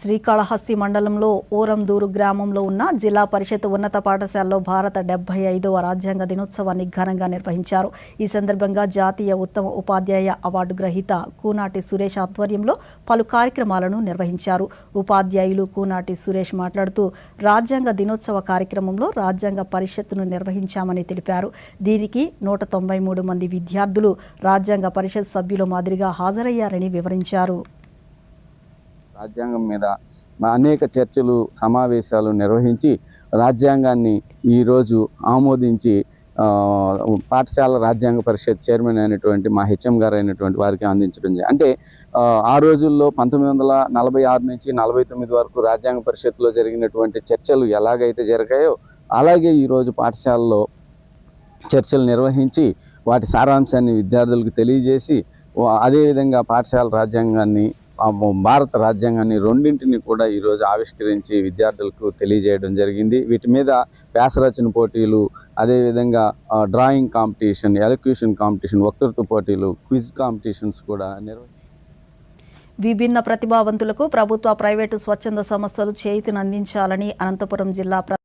శ్రీకాళహస్తి మండలంలో ఓరందూరు గ్రామంలో ఉన్న జిల్లా పరిషత్ ఉన్నత పాఠశాలలో భారత డెబ్బై ఐదవ రాజ్యాంగ దినోత్సవాన్ని ఘనంగా నిర్వహించారు. ఈ సందర్భంగా జాతీయ ఉత్తమ ఉపాధ్యాయ అవార్డు గ్రహీత కూనాటి సురేష్ ఆధ్వర్యంలో పలు కార్యక్రమాలను నిర్వహించారు. ఉపాధ్యాయులు కూనాటి సురేష్ మాట్లాడుతూ రాజ్యాంగ దినోత్సవ కార్యక్రమంలో రాజ్యాంగ పరిషత్తును నిర్వహించామని తెలిపారు. దీనికి నూట తొంభై మూడు మంది విద్యార్థులు రాజ్యాంగ పరిషత్ సభ్యుల మాదిరిగా హాజరయ్యారని వివరించారు. రాజ్యాంగం మీద అనేక చర్చలు సమావేశాలు నిర్వహించి రాజ్యాంగాన్ని ఈరోజు ఆమోదించి పాఠశాల రాజ్యాంగ పరిషత్ చైర్మన్ అయినటువంటి మా హెచ్ఎం గారు అయినటువంటి వారికి అందించడం అంటే ఆ, రోజుల్లో పంతొమ్మిది వందల నలభై ఆరు నుంచి నలభై తొమ్మిది వరకు రాజ్యాంగ పరిషత్లో జరిగినటువంటి చర్చలు ఎలాగైతే జరిగాయో అలాగే ఈరోజు పాఠశాలలో చర్చలు నిర్వహించి వాటి సారాంశాన్ని విద్యార్థులకు తెలియజేసి అదేవిధంగా పాఠశాల రాజ్యాంగాన్ని భారత రాజ్యాంగాన్ని రెండింటిని కూడా ఈరోజు ఆవిష్కరించి విద్యార్థులకు తెలియజేయడం జరిగింది. వీటి మీద వ్యాసరచన పోటీలు అదేవిధంగా డ్రాయింగ్ కాంపిటీషన్ ఎలక్యూషన్ కాంపిటీషన్ వక్తృత్వ పోటీలు క్విజ్ కాంపిటీషన్స్ కూడా నిర్వహించారు విభిన్న ప్రతిభావంతులకు ప్రభుత్వ ప్రైవేటు స్వచ్ఛంద సంస్థలు చేతినందించాలని అనంతపురం జిల్లా